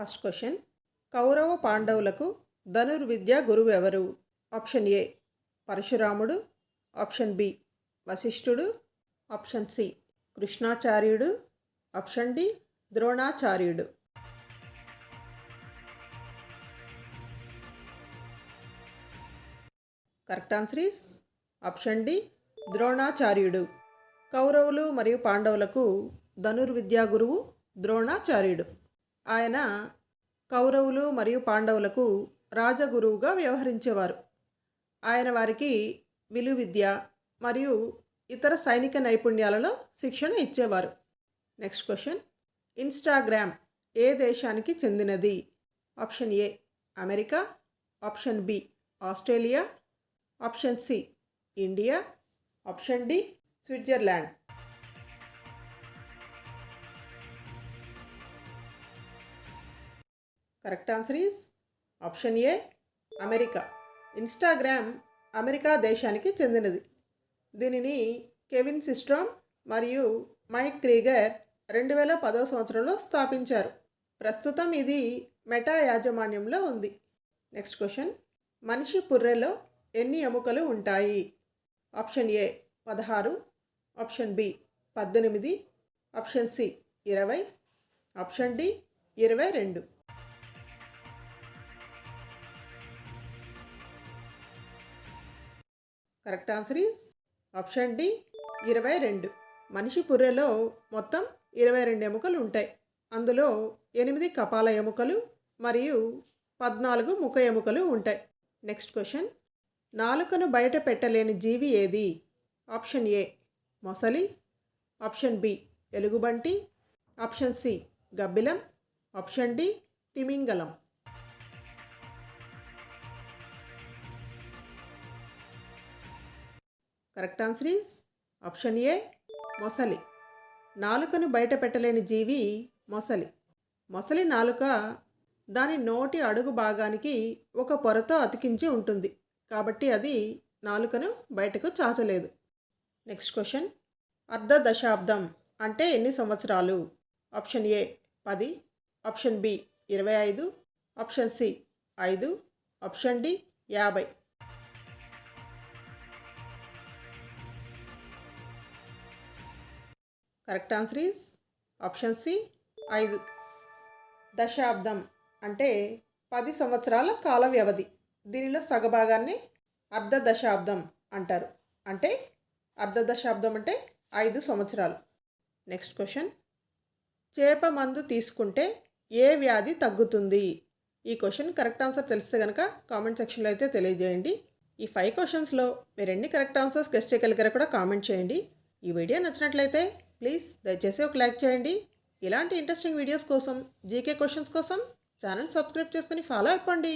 First question. కౌరవ పాండవులకు ధనుర్విద్య గురువు ఎవరు? ఆప్షన్ ఏ పరశురాముడు. ఆప్షన్ బి వశిష్ఠుడు. ఆప్షన్ సి కృష్ణాచార్యుడు. Option D Dronacharyudu. Correct answer is option D ద్రోణాచార్యుడు. కౌరవులు మరియు పాండవులకు ధనుర్విద్యా గురువు ద్రోణాచార్యుడు. ఆయన కౌరవులు మరియు పాండవులకు రాజగురువుగా వ్యవహరించేవారు. ఆయన వారికి విలువిద్య మరియు ఇతర సైనిక నైపుణ్యాలలో శిక్షణ ఇచ్చేవారు. Next question. ఇన్స్టాగ్రామ్ ఏ దేశానికి చెందినది? Option A America option B Australia option C India option D Switzerland. Correct answer is option A America Instagram America దేశానికి చెందినది. దీనిని కెవిన్ సిస్ట్రామ్ మరియు మైక్ క్రీగర్ రెండు వేల పదో సంవత్సరంలో స్థాపించారు. ప్రస్తుతం ఇది మెటా యాజమాన్యంలో ఉంది. నెక్స్ట్ క్వశ్చన్ మనిషి పుర్రెలో ఎన్ని ఎముకలు ఉంటాయి? ఆప్షన్ ఏ పదహారు. ఆప్షన్ బి పద్దెనిమిది. ఆప్షన్ సి ఇరవై. ఆప్షన్ డి ఇరవై రెండు. Correct answer is option D ఇరవై రెండు. మనిషి పుర్రెలో మొత్తం ఇరవై రెండు ఎముకలు ఉంటాయి. అందులో ఎనిమిది కపాల ఎముకలు మరియు పద్నాలుగు ముఖ ఎముకలు ఉంటాయి. Next question. నాలుకను బయట పెట్టలేని జీవి ఏది? ఆప్షన్ ఏ మొసలి. ఆప్షన్ బి ఎలుగుబంటి. ఆప్షన్ సి గబ్బిలం. ఆప్షన్ డి తిమింగలం. Correct answer is option A మొసలి. నాలుకను బయట పెట్టలేని జీవి మొసలి. మొసలి నాలుక దాని నోటి అడుగు భాగానికి ఒక పొరతో అతికించి ఉంటుంది. కాబట్టి అది నాలుకను బయటకు చాచలేదు. Next question. అర్ధ దశాబ్దం అంటే ఎన్ని సంవత్సరాలు? ఆప్షన్ ఏ పది. ఆప్షన్ బి ఇరవై ఐదు. ఆప్షన్ సి ఐదు. ఆప్షన్ డి యాభై. Correct answer is option C ఐదు. దశాబ్దం అంటే పది సంవత్సరాల కాల వ్యవధి. దీనిలో సగభాగాన్ని అర్ధ దశాబ్దం అంటారు. అంటే అర్ధ దశాబ్దం అంటే ఐదు సంవత్సరాలు. Next question. చేప మందు తీసుకుంటే ఏ వ్యాధి తగ్గుతుంది? ఈ క్వశ్చన్ కరెక్ట్ ఆన్సర్ తెలిస్తే కనుక కామెంట్ సెక్షన్లో అయితే తెలియజేయండి. ఈ ఫైవ్ క్వశ్చన్స్లో మీరు ఎన్ని కరెక్ట్ ఆన్సర్స్ గెస్ట్ చేయగలిగారో కూడా కామెంట్ చేయండి. ఈ వీడియో నచ్చినట్లయితే ప్లీజ్ దయచేసి ఒక లైక్ చేయండి. ఇలాంటి ఇంట్రెస్టింగ్ వీడియోస్ కోసం జీకే క్వశ్చన్స్ కోసం ఛానల్ సబ్స్క్రైబ్ చేసుకుని ఫాలో అయిపోండి.